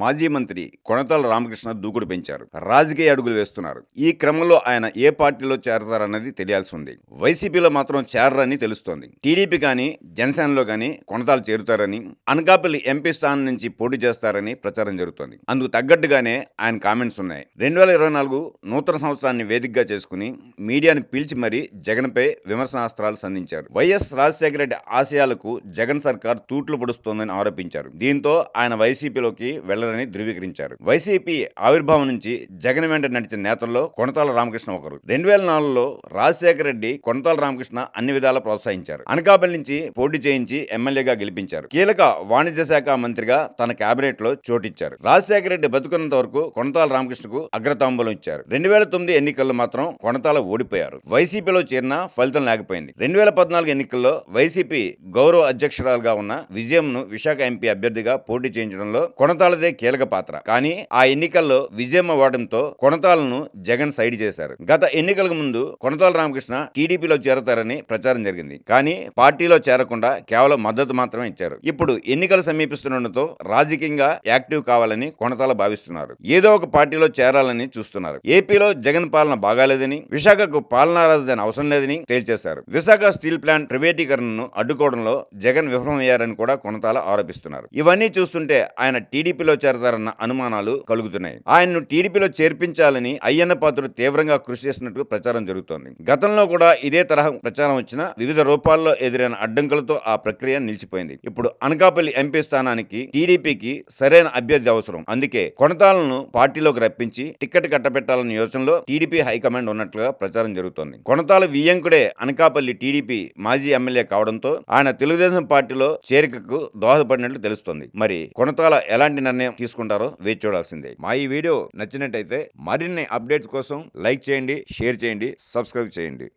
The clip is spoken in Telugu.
మాజీ మంత్రి కొనతల రామకృష్ణ దూకుడు పెంచారు. రాజకీయ అడుగులు వేస్తున్నారు. ఈ క్రమంలో ఆయన ఏ పార్టీలో చేరతారన్నది తెలియాల్సి ఉంది. వైసీపీలో మాత్రం చేరరని తెలుస్తోంది. టీడీపీ కానీ జనసేనలో కానీ కొనతాలు చేరుతారని అనకాపల్లి ఎంపీ స్థానం నుంచి పోటీ చేస్తారని ప్రచారం జరుగుతోంది. అందుకు తగ్గట్టుగానే ఆయన కామెంట్స్ ఉన్నాయి. రెండు వేల ఇరవై నాలుగు నూతన సంవత్సరాన్ని వేదికగా చేసుకుని మీడియాను పిలిచి మరీ జగన్పై విమర్శనాస్త్రాలు సంధించారు. వైఎస్ రాజశేఖర రెడ్డి ఆశయాలకు జగన్ సర్కార్ తూట్లు పొడుస్తోందని ఆరోపించారు. దీంతో ఆయన వైసీపీలోకి వెళ్ళ వెళ్ళరని ధృవీకరించారు. వైసీపీ ఆవిర్భావం నుంచి జగన్ వెంట నడిచిన నేతల్లో కొనతాల రామకృష్ణ ఒకరు. రెండు వేల నాలుగులో రాజశేఖర రెడ్డి కొనతాల రామకృష్ణ అన్ని విధాలా ప్రోత్సహించారు. అనకాపల్లి నుంచి పోటీ చేయించి ఎమ్మెల్యేగా గెలిపించారు. కీలక వాణిజ్య శాఖ మంత్రిగా తన కేబినెట్లో చోటిచ్చారు. రాజశేఖర రెడ్డి బతుకున్నంత వరకు కొనతాల రామకృష్ణకు అగ్రతాంబూలం ఇచ్చారు. రెండు వేల తొమ్మిది ఎన్నికల్లో మాత్రం కొనతాల ఓడిపోయారు. వైసీపీలో చేరినా ఫలితం లేకపోయింది. రెండు వేల పద్నాలుగు ఎన్నికల్లో వైసీపీ గౌరవ అధ్యక్షురాలుగా ఉన్న విజయంను విశాఖ ఎంపీ అభ్యర్థిగా పోటీ చేయించడంలో కొనతాలదే కీలక పాత్ర. కానీ ఆ ఎన్నికల్లో విజయం అవ్వడంతో కొనతాలను జగన్ సైడ్ చేశారు. గత ఎన్నికలకు ముందు కొనతాల రామకృష్ణ టీడీపీలో చేరతారని ప్రచారం జరిగింది. కానీ పార్టీలో చేరకుండా కేవలం మద్దతు మాత్రమే ఇచ్చారు. ఇప్పుడు ఎన్నికలు సమీపిస్తుండటంతో రాజకీయంగా యాక్టివ్ కావాలని కొనతాల భావిస్తున్నారు. ఏదో ఒక పార్టీలో చేరాలని చూస్తున్నారు. ఏపీలో జగన్ పాలన బాగాలేదని విశాఖకు పాలనా రాజధాని అవసరం లేదని తేల్చేశారు. విశాఖ స్టీల్ ప్లాంట్ ప్రైవేటీకరణను అడ్డుకోవడంలో జగన్ విఫలమయ్యారని కూడా కొనతాల ఆరోపిస్తున్నారు. ఇవన్నీ చూస్తుంటే ఆయన టీడీపీలో చేరతారన్న అనుమానాలు కలుగుతున్నాయి. ఆయన్ను టీడీపీలో చేర్పించాలని అయ్యన్న పాత్రుడు తీవ్రంగా కృషి చేసినట్టు ప్రచారం జరుగుతోంది. గతంలో కూడా ఇదే తరహా ప్రచారం వచ్చిన వివిధ రూపాల్లో ఎదురైన అడ్డంకులతో ఆ ప్రక్రియ నిలిచిపోయింది. ఇప్పుడు అనకాపల్లి ఎంపీ స్థానానికి టీడీపీకి సరైన అభ్యర్థి అవసరం. అందుకే కొనతాలను పార్టీలోకి రప్పించి టికెట్ కట్టబెట్టాలన్న యోచనలో టీడీపీ హైకమాండ్ ఉన్నట్లుగా ప్రచారం జరుగుతోంది. కొనతాల వియ్యంకుడే అనకాపల్లి టీడీపీ మాజీ ఎమ్మెల్యే కావడంతో ఆయన తెలుగుదేశం పార్టీలో చేరికకు దోహదపడినట్లు తెలుస్తోంది. మరి కొనతాల ఎలాంటి నిర్ణయం తీసుకుంటారో వేచి చూడాల్సిందే. మా ఈ వీడియో నచ్చినట్టయితే మరిన్ని అప్డేట్స్ కోసం లైక్ చేయండి షేర్ చేయండి సబ్స్క్రైబ్ చేయండి.